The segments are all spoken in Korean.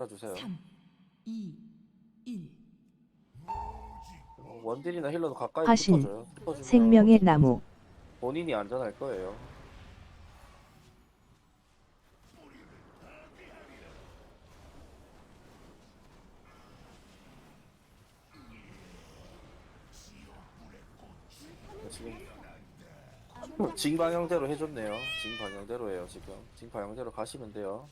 써주세요. 3, 2, 1. 원딜이나 힐러도 가까이 화신, 붙어줘요. 붙어주면 생명의 나무, 본인이 안전할 거예요. 지금 징 방향대로 해줬네요. 징 방향대로예요 지금. 징 방향대로 가시면 돼요.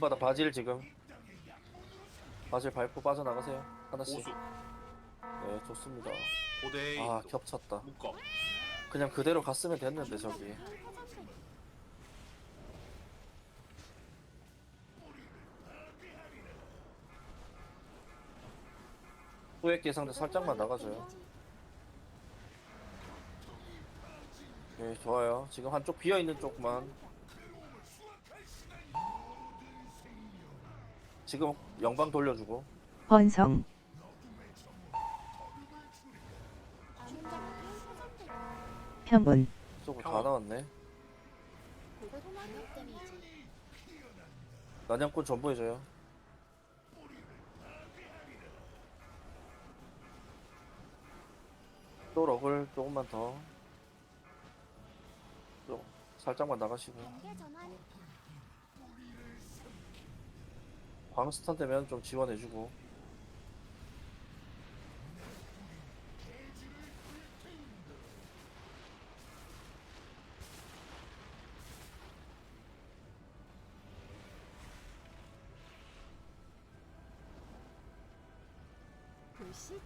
바다 바질 지금. 바질 밟고 빠져나가세요. 하나씩. 오수 네 좋습니다. 고대 아 겹쳤다. 묶어 그냥 그대로 갔으면 됐는데 저기. 소액 계상대 살짝만 나가줘요. 네 좋아요. 지금 한쪽 비어 있는 쪽만. 지금 영방 돌려주고. 번성, 평온, 쪽으로 다. 나왔네. 난양꾼 전부 해줘요. 또 럭을 조금만 더. 좀 살짝만 나가시고. 광스턴 되면 좀 지원해주고.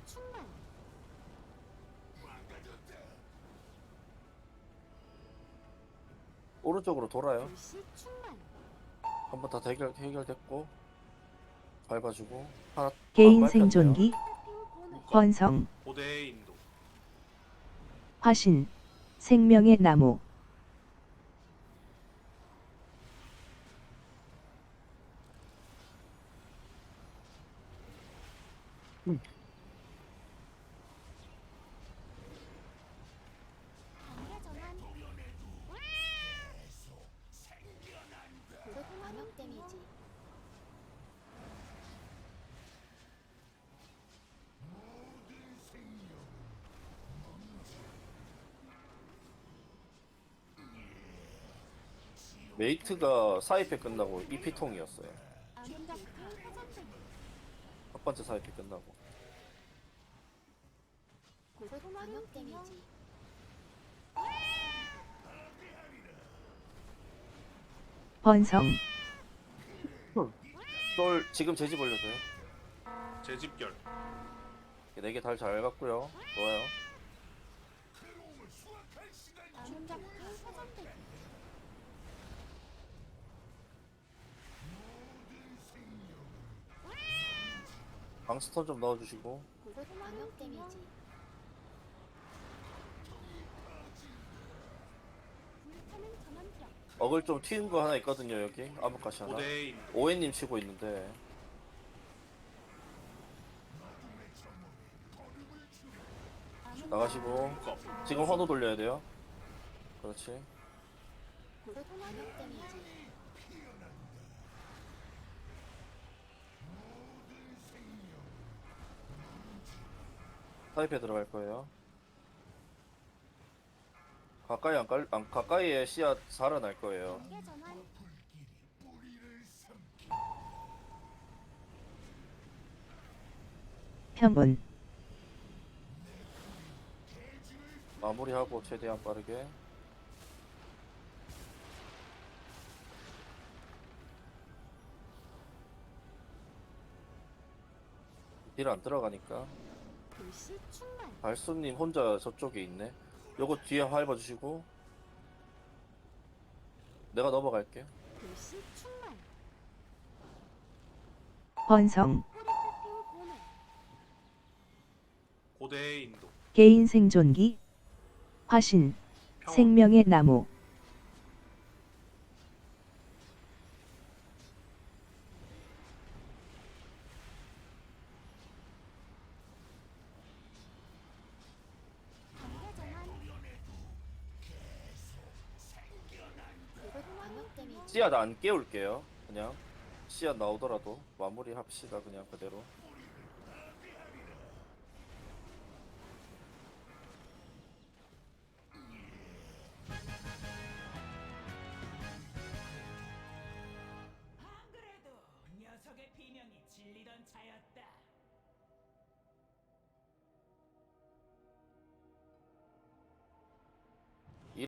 충만 오른쪽으로 돌아요. 불씨 충만 한번 다 해결, 해결됐고. 밟아주고. 하나 개인. 생존기, 고뇌 번성, 고대 인도 화신, 생명의 나무, 고도 광역 데미지 메이트가 사이패 끝나고 2피통이었어요. 암흑 화산등 첫 번째 사이패 끝나고. 고도 광역 데미지 번성, 똘 지금 제지 벌려줘요. 재집결 네개 달 잘 갔고요. 좋아요. 방스턴 좀 넣어주시고. 고도 광역 데미지 어글 좀 튀는 거 하나 있거든요 여기. 아무까시 하나. 오해님 치고 있는데. 나가시고. 지금 환호 돌려야 돼요. 그렇지. 타입에 들어갈 거예요. 가까이 안 깔, 안, 가까이에 씨앗 살아날 거예요. 전환 평온, 마무리하고 최대한 빠르게. 딜 안 들어가니까. 불씨 충만 발수님 혼자 저쪽에 있네. 요거 뒤에 밟아 주시고. 내가 넘어갈게. 불씨 충만 번성, 고뇌 고대 인도. 개인 생존기, 화신, 평온 생명의 나무, 단계 씨앗 안 깨울게요. 그냥 씨앗 나오더라도 마무리 합시다. 그냥 그대로. 안 그래도 녀석의 비명이 질리던 차였다.